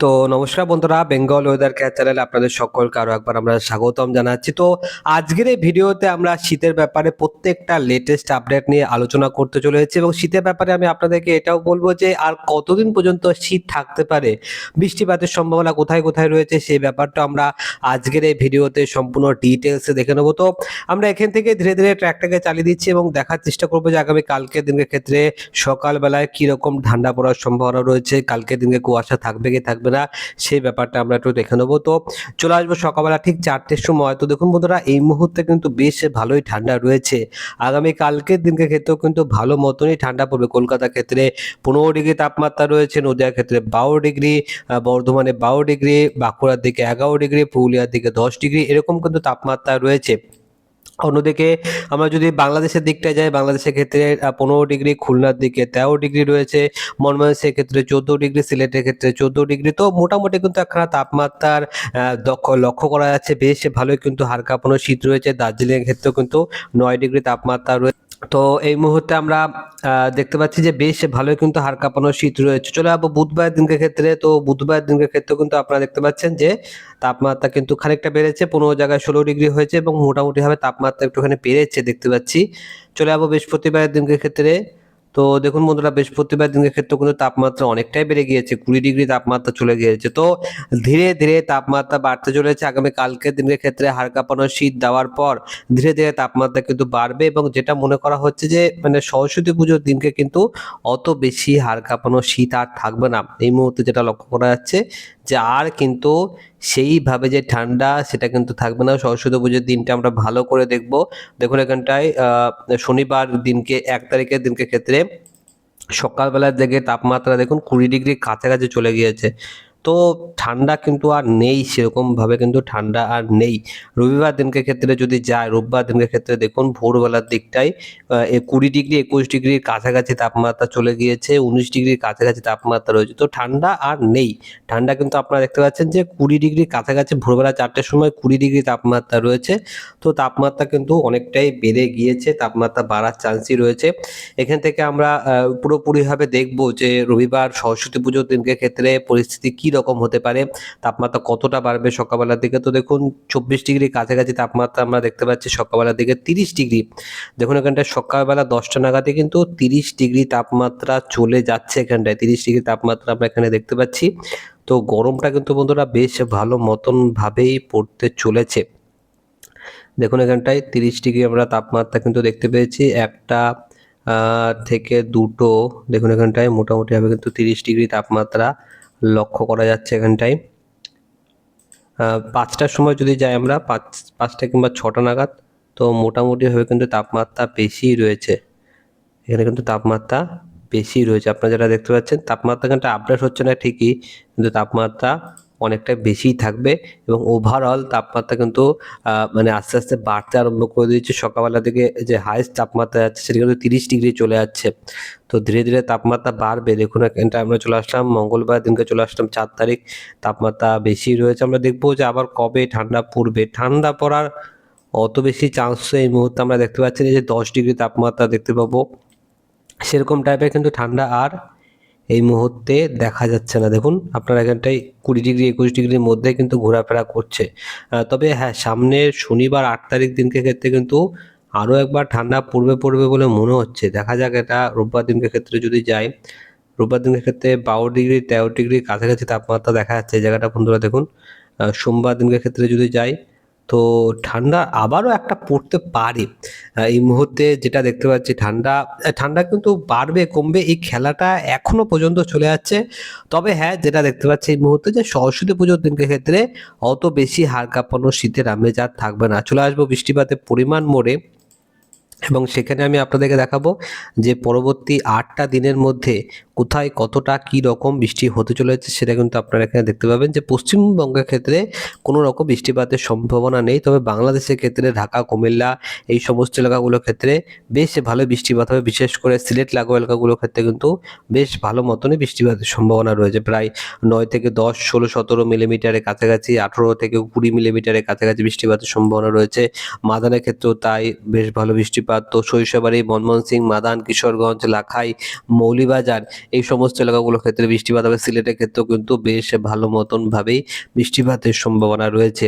তো নমস্কার বন্ধুরা বেঙ্গল ওয়েদার কেয়ার চ্যানেলে আপনাদের সকলকে আরও একবার আমরা স্বাগতম জানাচ্ছি। তো আজকের এই ভিডিওতে আমরা শীতের ব্যাপারে প্রত্যেকটা লেটেস্ট আপডেট নিয়ে আলোচনা করতে চলেছি এবং শীতের ব্যাপারে আমি আপনাদেরকে এটাও বলব যে, আর কতদিন পর্যন্ত শীত থাকতে পারে, বৃষ্টিপাতের সম্ভাবনা কোথায় কোথায় রয়েছে সেই ব্যাপারটা আমরা আজকের এই ভিডিওতে সম্পূর্ণ ডিটেলসে দেখে নেব। তো আমরা এখান থেকে ধীরে ধীরে ট্র্যাকটাকে চালিয়ে দিচ্ছি এবং দেখার চেষ্টা করব যে আগামী কালকের দিনের ক্ষেত্রে সকালবেলায় কীরকম ঠান্ডা পড়ার সম্ভাবনা রয়েছে, কালকের দিনে কুয়াশা থাকবে কি থাকবে না সেই ব্যাপারটা আমরা একটু দেখে নেব। তো চলে আসব সকালবেলা ঠিক চারটের সময়। তো দেখুন বন্ধুরা, এই মুহূর্তে কিন্তু বেশ ভালোই ঠান্ডা রয়েছে। আগামী কালকের দিনকে ক্ষেত্রেও কিন্তু ভালো মতনই ঠান্ডা পড়বে। কলকাতার ক্ষেত্রে পনেরো ডিগ্রি তাপমাত্রা রয়েছে নদিয়ার ক্ষেত্রে বারো ডিগ্রি বর্ধমানে বারো ডিগ্রি, বাঁকুড়ার দিকে এগারো ডিগ্রি, পুরুলিয়ার দিকে দশ ডিগ্রি, এরকম কিন্তু তাপমাত্রা রয়েছে। অন্যদিকে আমরা যদি বাংলাদেশের দিকটায় যাই, বাংলাদেশের ক্ষেত্রে পনেরো ডিগ্রি খুলনার দিকে তেরো ডিগ্রি রয়েছে মনমোহনসের ক্ষেত্রে চোদ্দ ডিগ্রি, সিলেটের ক্ষেত্রে চোদ্দ ডিগ্রি। তো মোটামুটি কিন্তু একখানা তাপমাত্রার দক্ষ, লক্ষ্য করা যাচ্ছে। বেশ ভালোই কিন্তু হালকা কাঁপানো শীত রয়েছে। দার্জিলিংয়ের ক্ষেত্রেও কিন্তু নয় ডিগ্রি তাপমাত্রা রয়েছে তো এই মুহূর্তে আমরা দেখতে পাচ্ছি যে বেশ ভালোই কিন্তু হাড় কাঁপানো শীত রয়েছে। চলে যাব বুধবার দিনকে ক্ষেত্রে। তো বুধবার দিনকে ক্ষেত্রে কিন্তু আপনারা দেখতে পাচ্ছেন যে তাপমাত্রা কিন্তু খানিকটা বেড়েছে। পনেরো জায়গায় ষোলো ডিগ্রি হয়েছে এবং মোটামুটিভাবে তাপমাত্রা একটুখানি বেড়েছে দেখতে পাচ্ছি। চলে যাব বৃহস্পতিবারের দিনকে ক্ষেত্রে। তো দেখুন বন্ধুরা, বৃহস্পতিবার দিনের ক্ষেত্রে কিন্তু তাপমাত্রা অনেকটাই বেড়ে গিয়েছে, কুড়ি ডিগ্রি তাপমাত্রা চলে গিয়েছে। তো ধীরে ধীরে তাপমাত্রা বাড়তে চলেছে। আগামী কালকের দিনের ক্ষেত্রে হাড় কাঁপানো, শীত দেওয়ার পর ধীরে ধীরে তাপমাত্রা কিন্তু বাড়বে এবং যেটা মনে করা হচ্ছে যে মানে সরস্বতী পুজোর দিনকে কিন্তু অত বেশি হাড় কাঁপানো, শীত আর থাকবে না। এই মুহূর্তে যেটা লক্ষ্য করা যাচ্ছে যে, আর কিন্তু সেইভাবে যে ঠান্ডা, সেটা কিন্তু থাকবে না। সরস্বতী পুজোর দিনটা আমরা ভালো করে দেখব। দেখুন এখানটায় শনিবার দিনকে, এক তারিখের দিনকে ক্ষেত্রে সকালবেলার দিকে তাপমাত্রা দেখুন কুড়ি ডিগ্রি কাছাকাছি চলে গিয়েছে। তো ঠান্ডা কিন্তু আর নেই সেরকমভাবে কিন্তু ঠান্ডা আর নেই। রবিবার দিনকে ক্ষেত্রে যদি যায়, রোববার দিনকে ক্ষেত্রে দেখুন ভোরবেলার দিকটায় এ কুড়ি ডিগ্রি, একুশ ডিগ্রির কাছাকাছি তাপমাত্রা চলে গিয়েছে, উনিশ ডিগ্রির কাছাকাছি তাপমাত্রা রয়েছে। তো ঠান্ডা আর নেই। ঠান্ডা কিন্তু আপনারা দেখতে পাচ্ছেন যে কুড়ি ডিগ্রির কাছাকাছি ভোরবেলা চারটের সময় কুড়ি ডিগ্রি তাপমাত্রা রয়েছে। তো তাপমাত্রা কিন্তু অনেকটাই বেড়ে গিয়েছে, তাপমাত্রা বাড়ার চান্সই রয়েছে। এখান থেকে আমরা পুরোপুরিভাবে দেখব যে রবিবার সরস্বতী পুজোর দিনকে ক্ষেত্রে পরিস্থিতি কি রকম হতে পারে। তাপমাত্রা কতটা বাড়বে সকালবেলার দিকে? তো দেখুন, চব্বিশ ডিগ্রি কাছাকাছি তাপমাত্রা আমরা দেখতে পাচ্ছি সকালবেলার দিকে তিরিশ ডিগ্রি। দেখুন, এখানটায় সকালবেলা দশটা নাগাদে কিন্তু তিরিশ ডিগ্রি তাপমাত্রা চলে যাচ্ছে এখানটায়। তিরিশ ডিগ্রি তাপমাত্রা আমরা এখানে দেখতে পাচ্ছি। তো গরমটা কিন্তু বন্ধুরা বেশ ভালো মতন ভাবেই পড়তে চলেছে। দেখুন, এখানটায় তিরিশ ডিগ্রি আমরা তাপমাত্রা কিন্তু দেখতে পেয়েছি। একটা থেকে দুটো, দেখুন, এখানটায় মোটামুটিভাবে কিন্তু তিরিশ ডিগ্রি তাপমাত্রা লক্ষ্য করা যাচ্ছে এখানটায়। পাঁচটার সময় যদি যাই আমরা, পাঁচ, পাঁচটা কিংবা ছটা নাগাদ, তো মোটামুটিভাবে কিন্তু তাপমাত্রা বেশি রয়েছে। এখানে কিন্তু তাপমাত্রা বেশি রয়েছে। আপনারা যারা দেখতে পাচ্ছেন, তাপমাত্রা কিন্তু আপডেট হচ্ছে না ঠিকই, কিন্তু তাপমাত্রা অনেকটা বেশিই থাকবে এবং ওভারঅল তাপমাত্রা কিন্তু মানে আস্তে আস্তে বাড়তে আরম্ভ করে দিয়েছে। সকালবেলা থেকে যে হাইস্ট তাপমাত্রা যাচ্ছে সেটা কিন্তু তিরিশ ডিগ্রি চলে যাচ্ছে। তো ধীরে ধীরে তাপমাত্রা বাড়বে। দেখুন এখানটা আমরা চলে আসলাম, মঙ্গলবার দিনকে চলে আসলাম, চার তারিখ। তাপমাত্রা বেশি রয়েছে। আমরা দেখব যে আবার কবে ঠান্ডা পড়বে। ঠান্ডা পড়ার অত বেশি চান্স এই মুহূর্তে আমরা দেখতে পাচ্ছি যে দশ ডিগ্রি তাপমাত্রা দেখতে পাবো। সেরকম টাইপের কিন্তু ঠান্ডা আর এই মুহূর্তে দেখা যাচ্ছে না। দেখুন, আপনার এখানটায় কুড়ি ডিগ্রি, একুশ ডিগ্রির মধ্যে কিন্তু ঘোরাফেরা করছে। তবে হ্যাঁ সামনের শনিবার আট তারিখ দিনকে ক্ষেত্রে কিন্তু আরও একবার ঠান্ডা পড়বে পড়বে বলে মনে হচ্ছে। দেখা যাক এটা রোববার দিনকে ক্ষেত্রে যদি যায়। রোববার দিনের ক্ষেত্রে বারো ডিগ্রি, তেরো ডিগ্রি কাছাকাছি তাপমাত্রা দেখা যাচ্ছে এই জায়গাটা বন্ধুরা দেখুন। সোমবার দিনকে ক্ষেত্রে যদি যাই তো ঠান্ডা আবারও একটা পড়তে পারে। এই মুহূর্তে যেটা দেখতে পাচ্ছি ঠান্ডা ঠান্ডা কিন্তু বাড়বে, কমবে, এই খেলাটা এখনও পর্যন্ত চলে যাচ্ছে। তবে হ্যাঁ যেটা দেখতে পাচ্ছি এই মুহূর্তে যে সরস্বতী পুজোর দিনকে ক্ষেত্রে অত বেশি হাড় কাঁপানো শীতের আমেজ আর থাকবে না। চলে আসব বৃষ্টিপাতের পরিমাণ মোড়ে। এবং সেখানে আমি আপনাদেরকে দেখাবো যে পরবর্তী আটটা দিনের মধ্যে কোথায় কতটা কি রকম বৃষ্টি হতে চলেছে সেটা কিন্তু আপনারা এখানে দেখতে পাবেন যে পশ্চিমবঙ্গের ক্ষেত্রে কোনো রকম বৃষ্টিপাতের সম্ভাবনা নেই। তবে বাংলাদেশের ক্ষেত্রে ঢাকা, কুমিল্লা এই সমস্ত এলাকাগুলোর ক্ষেত্রে বেশ ভালো বৃষ্টিপাত হবে। বিশেষ করে সিলেট, লাগোয়া এলাকাগুলোর ক্ষেত্রে কিন্তু বেশ ভালো মতনই বৃষ্টিপাতের সম্ভাবনা রয়েছে। প্রায় নয় থেকে দশ, ষোলো, সতেরো মিলিমিটারের কাছাকাছি, আঠেরো থেকে কুড়ি মিলিমিটারের কাছাকাছি বৃষ্টিপাতের সম্ভাবনা রয়েছে। মাদানের ক্ষেত্রেও তাই বেশ ভালো বৃষ্টিপাত বৃষ্টিপাত তো শৈশবাড়ি মনমোহন সিং, মাদান, কিশোরগঞ্জ, লাখাই, মৌলিবাজার, এই সমস্ত এলাকাগুলোর ক্ষেত্রে বৃষ্টিপাত হবে। সিলেটের ক্ষেত্রেও কিন্তু বেশ ভালো মতনভাবেই বৃষ্টিপাতের সম্ভাবনা রয়েছে।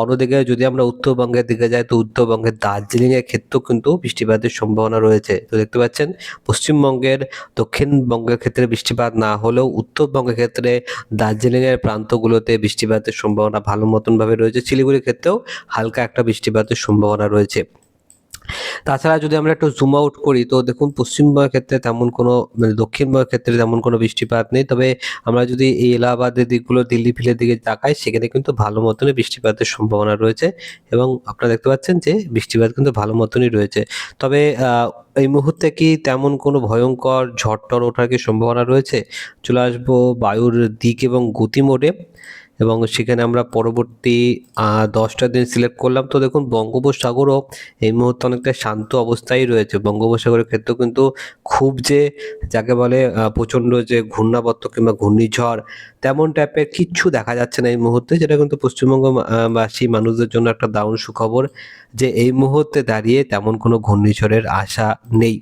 অন্যদিকে যদি আমরা উত্তরবঙ্গের দিকে যাই, তো উত্তরবঙ্গের দার্জিলিংয়ের ক্ষেত্রেও কিন্তু বৃষ্টিপাতের সম্ভাবনা রয়েছে। তো দেখতে পাচ্ছেন, পশ্চিমবঙ্গের, দক্ষিণবঙ্গের ক্ষেত্রে বৃষ্টিপাত না হলেও উত্তরবঙ্গের ক্ষেত্রে দার্জিলিংয়ের প্রান্তগুলোতে বৃষ্টিপাতের সম্ভাবনা ভালো মতনভাবে রয়েছে। শিলিগুড়ির ক্ষেত্রেও হালকা একটা বৃষ্টিপাতের সম্ভাবনা রয়েছে। তাছাড়া যদি আমরা একটু জুম আউট করি, তো দেখুন পশ্চিমবঙ্গের ক্ষেত্রে তেমন কোনো মানে দক্ষিণবঙ্গের ক্ষেত্রে তেমন কোনো বৃষ্টিপাত নেই। তবে আমরা যদি এই এলাহাবাদের দিকগুলো, দিল্লি ফিলের দিকে তাকাই, সেখানে কিন্তু ভালো মতনই বৃষ্টিপাতের সম্ভাবনা রয়েছে এবং আপনারা দেখতে পাচ্ছেন যে বৃষ্টিপাত কিন্তু ভালো মতনই রয়েছে। তবে এই মুহূর্তে কি তেমন কোনো ভয়ঙ্কর ঝড় টড় ওঠার কি সম্ভাবনা রয়েছে? চলে আসব বায়ুর দিক এবং গতি মোডে। এবং সেখানে আমরা পরবর্তী দশটা দিন সিলেক্ট করলাম। তো দেখুন, বঙ্গোপসাগরও এই মুহূর্তে অনেকটা শান্ত অবস্থায় রয়েছে। বঙ্গোপসাগরের ক্ষেত্রেও কিন্তু খুব যে, যাকে বলে প্রচণ্ড যে ঘূর্ণাবর্ত কিংবা ঘূর্ণিঝড়, তেমন টাইপের কিচ্ছু দেখা যাচ্ছে না এই মুহূর্তে। যেটা কিন্তু পশ্চিমবঙ্গবাসী মানুষদের জন্য একটা দারুণ সুখবর যে, এই মুহূর্তে দাঁড়িয়ে তেমন কোনো ঘূর্ণিঝড়ের আশা নেই।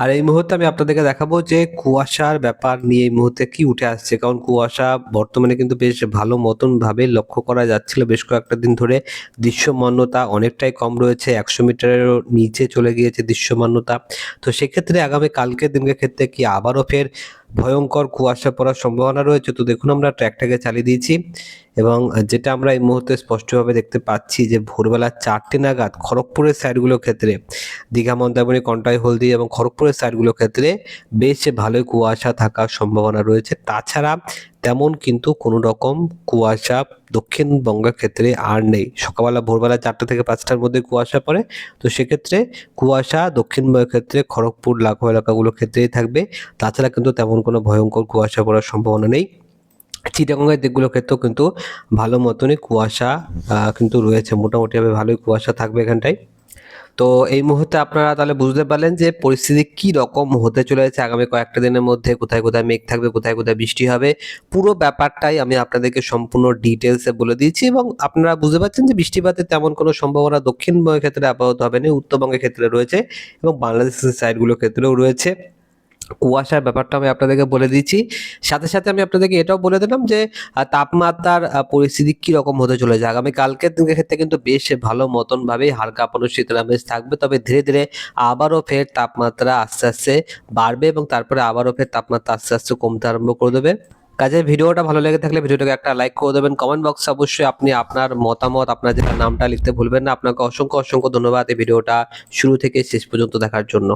আর এই মুহূর্তে আমি আপনাদেরকে দেখাবো যে কুয়াশার ব্যাপার নিয়ে এই মুহূর্তে কি উঠে আসছে। কারণ কুয়াশা বর্তমানে কিন্তু বেশ ভালো মতন ভাবে লক্ষ্য করা যাচ্ছিল। বেশ কয়েকটা দিন ধরে দৃশ্যমান্যতা অনেকটাই কম রয়েছে। একশো মিটারেরও নিচে চলে গিয়েছে দৃশ্যমান্যতা। তো সেক্ষেত্রে আগামী কালকের দিনকে ক্ষেত্রে কি আবারও ফের ভয়ঙ্কর কুয়াশা পড়ার সম্ভাবনা রয়েছে। তো দেখুন, আমরা ট্র্যাকটাকে চালিয়ে দিয়েছি এবং যেটা আমরা এই মুহূর্তে স্পষ্টভাবে দেখতে পাচ্ছি যে ভোরবেলা চারটে নাগাদ খড়গপুরের সাইডগুলোর ক্ষেত্রে দীঘা, মন্দারমণি, কন্টাই, হলদি এবং খড়গপুরের সাইডগুলোর ক্ষেত্রে বেশ ভালোই কুয়াশা থাকার সম্ভাবনা রয়েছে। তাছাড়া তেমন কিন্তু কোনো রকম কুয়াশা দক্ষিণবঙ্গের ক্ষেত্রে আর নেই। সকালবেলা, ভোরবেলা চারটে থেকে পাঁচটার মধ্যে কুয়াশা পড়ে। তো সেক্ষেত্রে কুয়াশা দক্ষিণবঙ্গের ক্ষেত্রে, খড়গপুর লাখো এলাকাগুলোর ক্ষেত্রেই থাকবে। তাছাড়া কিন্তু তেমন কোনো ভয়ঙ্কর কুয়াশা পড়ার সম্ভাবনা নেই। চিটাগঙ্গের দিকগুলোর ক্ষেত্রেও কিন্তু ভালো মতনই কুয়াশা কিন্তু রয়েছে। মোটামুটিভাবে ভালোই কুয়াশা থাকবে এখানটায়। তো এই মুহূর্তে আপনারা তাহলে বুঝতে পারলেন যে পরিস্থিতি কি রকম হতে চলেছে আগামী কয়েকটা দিনের মধ্যে, কোথায় কোথায় মেঘ থাকবে, কোথায় কোথায় বৃষ্টি হবে, পুরো ব্যাপারটাই আমি আপনাদেরকে সম্পূর্ণ ডিটেলসে বলে দিয়েছি এবং আপনারা বুঝতে পারছেন যে বৃষ্টিপাতের তেমন কোনো সম্ভাবনা দক্ষিণবঙ্গের ক্ষেত্রে আপাতত হবে না, উত্তরবঙ্গের ক্ষেত্রে রয়েছে এবং বাংলাদেশের সাইডগুলোর ক্ষেত্রেও রয়েছে। কুয়াশার ব্যাপারটা আমি আপনাদেরকে বলে দিচ্ছি। সাথে সাথে আমি আপনাদেরকে এটাও বলে দিলাম যে তাপমাত্রার পরিস্থিতি কি রকম হতে চলেছে। আগামী কালকের দিনের ক্ষেত্রে কিন্তু বেশ ভালো মতন ভাবেই হালকা কাঁপানো শীতের থাকবে। তবে ধীরে ধীরে আবারও ফের তাপমাত্রা আস্তে আস্তে বাড়বে এবং তারপরে আবারও ফের তাপমাত্রা আস্তে আস্তে কমতে আরম্ভ করে দেবে। কাজে ভিডিওটা ভালো লেগে থাকলে ভিডিওটাকে একটা লাইক করে দেবেন। কমেন্ট বক্সে অবশ্যই আপনি আপনার মতামত, আপনার যেটা নামটা লিখতে ভুলবেন না। আপনাকে অসংখ্য অসংখ্য ধন্যবাদ এই ভিডিওটা শুরু থেকে শেষ পর্যন্ত দেখার জন্য।